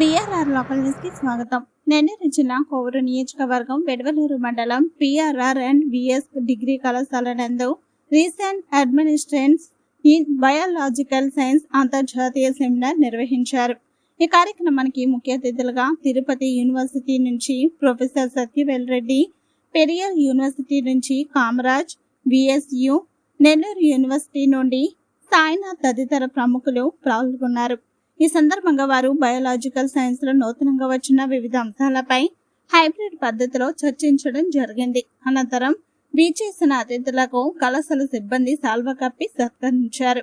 BRR local న్యూస్కి స్వాగతం. నెల్లూరు జిల్లా కోవూరు నియోజకవర్గం వెడవలూరు మండలం పిఆర్ఆర్ అండ్ విఎస్ డిగ్రీ కళాశాల నందు recent advancements in biological science అంతర్జాతీయ సెమినార్ నిర్వహించారు. ఈ కార్యక్రమానికి ముఖ్య అతిథులుగా తిరుపతి యూనివర్సిటీ నుంచి ప్రొఫెసర్ సత్యవేల్ రెడ్డి పెరియర్ యూనివర్సిటీ నుంచి కామరాజ్ విఎస్యు నెల్లూరు యూనివర్సిటీ నుండి సాయినాథ్ తదితర ప్రముఖులు పాల్గొన్నారు. ఈ సందర్భంగా వారు బయోలాజికల్ సైన్స్లో నూతనంగా వచ్చిన వివిధ అంశాలపై హైబ్రిడ్ పద్ధతిలో చర్చించడం జరిగింది. అనంతరం వీచేసిన అతిథులకు కళాశాల సిబ్బంది సాల్వ కప్పి సత్కరించారు.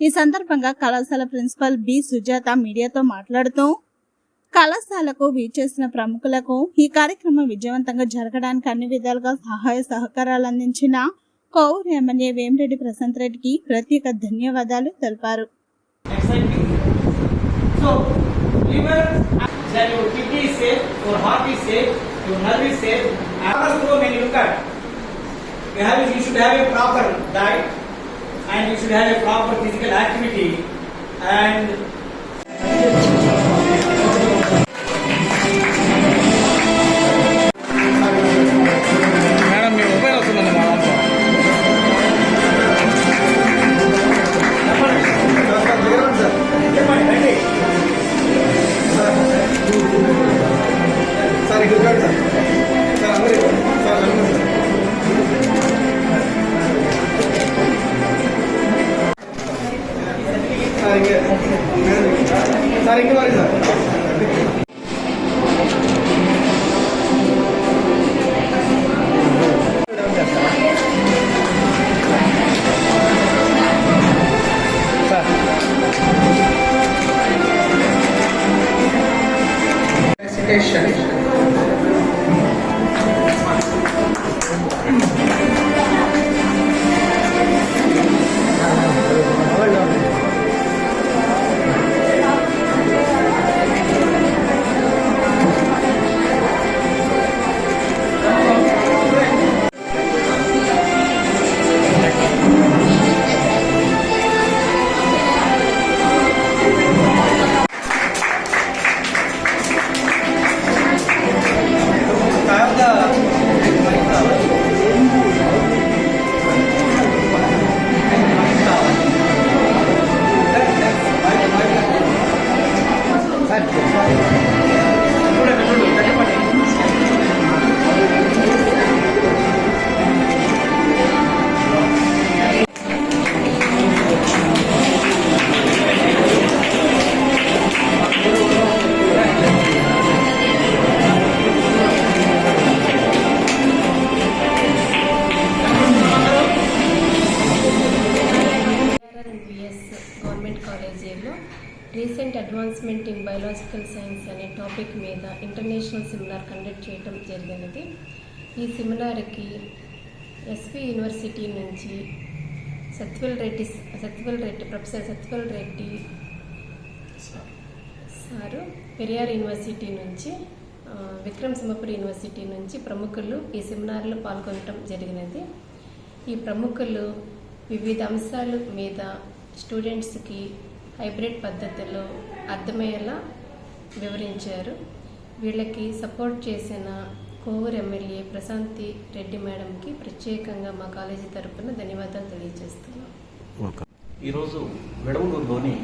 ఈ సందర్భంగా కళాశాల ప్రిన్సిపల్ బి. సుజాత మీడియాతో మాట్లాడుతూ కళాశాలకు వీచేసిన ప్రముఖులకు ఈ కార్యక్రమం విజయవంతంగా జరగడానికి అన్ని విధాలుగా సహాయ సహకారాలు అందించిన కోవూరు ఎమ్మెల్యే వేమిరెడ్డి ప్రశాంత్ రెడ్డికి ప్రత్యేక ధన్యవాదాలు తెలిపారు. जिसको लीवर चाहे वो किडनी से और हार्ट से तो नर्वी से को main look at you have you should have a proper diet and you should have a proper physical activity and sir advancement in biological science అనే టాపిక్ మీద ఇంటర్నేషనల్ సెమినార్ కండక్ట్ చేయడం జరిగినది. ఈ సెమినార్కి ఎస్పి యూనివర్సిటీ నుంచి Satyaval Reddy Satyaval Reddy professor Satyaval Reddy sir Periyar university నుంచి Vikram Simhapuri university నుంచి ప్రముఖులు ఈ సెమినార్లో పాల్గొనడం జరిగినది. ఈ ప్రముఖులు వివిధ అంశాల మీద స్టూడెంట్స్కి హైబ్రిడ్ పద్ధతిలో అర్థమయ్యేలా వివరించారు. వీళ్ళకి సపోర్ట్ చేసిన కోవూరు ఎమ్మెల్యే ప్రశాంతి రెడ్డి మేడంకి ప్రత్యేకంగా మా కాలేజీ తరఫున ధన్యవాదాలు తెలియజేస్తున్నాం. ఈరోజు వెడవలూరులోని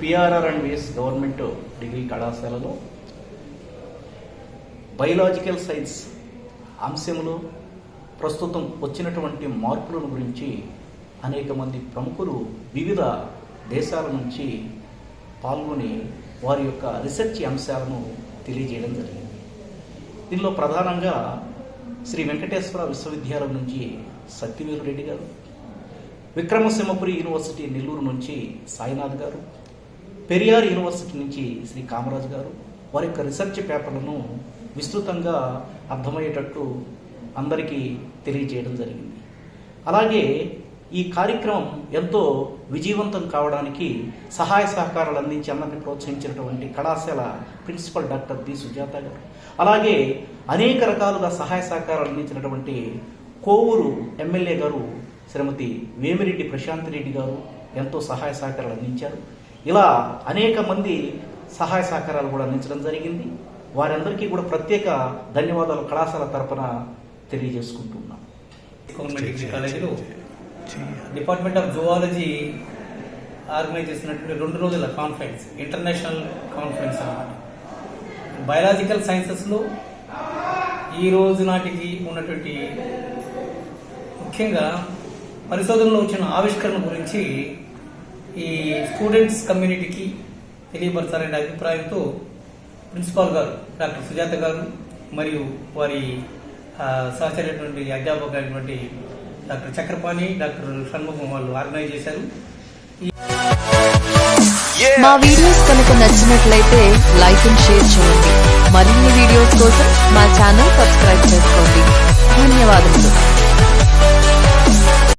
PRR and VS government degree కళాశాలలో బయలాజికల్ సైన్స్ అంశంలో ప్రస్తుతం వచ్చినటువంటి మార్పుల గురించి అనేక మంది ప్రముఖులు వివిధ దేశాల నుంచి పాల్గొని వారి యొక్క రీసెర్చ్ అంశాలను తెలియజేయడం జరిగింది. దీనిలో ప్రధానంగా శ్రీ వెంకటేశ్వర విశ్వవిద్యాలయం నుంచి సత్యవీరు రెడ్డి గారు విక్రమసింహపురి యూనివర్సిటీ నెల్లూరు నుంచి సాయినాథ్ గారు పెరియార్ యూనివర్సిటీ నుంచి శ్రీ కామరాజ్ గారు. వారి యొక్క రీసెర్చ్ పేపర్లను విస్తృతంగా అర్థమయ్యేటట్టు అందరికీ తెలియజేయడం జరిగింది. అలాగే ఈ కార్యక్రమం ఎంతో విజయవంతం కావడానికి సహాయ సహకారాలు అందించి అందరిని ప్రోత్సహించినటువంటి కళాశాల ప్రిన్సిపల్ డాక్టర్ బి సుజాత గారు. అలాగే అనేక రకాలుగా సహాయ సహకారాలు అందించినటువంటి కోవూరు ఎమ్మెల్యే గారు శ్రీమతి వేమిరెడ్డి ప్రశాంత్ రెడ్డి గారు ఎంతో సహాయ సహకారాలు అందించారు. ఇలా అనేక మంది సహాయ సహకారాలు కూడా అందించడం జరిగింది. వారందరికీ కూడా ప్రత్యేక ధన్యవాదాలు కళాశాల తరపున తెలియజేసుకుంటున్నాం. గవర్నమెంట్ డిగ్రీ కాలేజీలో డిపార్ట్మెంట్ ఆఫ్ జువాలజీ ఆర్గనైజ్ చేసినటువంటి రెండు రోజుల కాన్ఫరెన్స్ ఇంటర్నేషనల్ కాన్ఫరెన్స్ అనమాట బయాలజికల్ సైన్సెస్లో ఈ రోజు నాటికి ఉన్నటువంటి ముఖ్యంగా పరిశోధనలో వచ్చిన ఆవిష్కరణ గురించి ఈ స్టూడెంట్స్ కమ్యూనిటీకి తెలియపరచాలనే అభిప్రాయంతో ప్రిన్సిపాల్ గారు డాక్టర్ సుజాత గారు మరియు వారి ఆ, సహచరైనటువంటి అయినటువంటి డాక్టర్ చక్రపాణి డాక్టర్ షణ్ముఖం వాళ్ళు ఆర్గనైజ్ చేశారు. మా వీడియోస్ కనుక నచ్చినట్లయితే లైక్ అండ్ షేర్ చేయండి. మరిన్ని వీడియోస్ కోసం మా ఛానల్ సబ్స్క్రైబ్ చేసుకోండి. ధన్యవాదములు.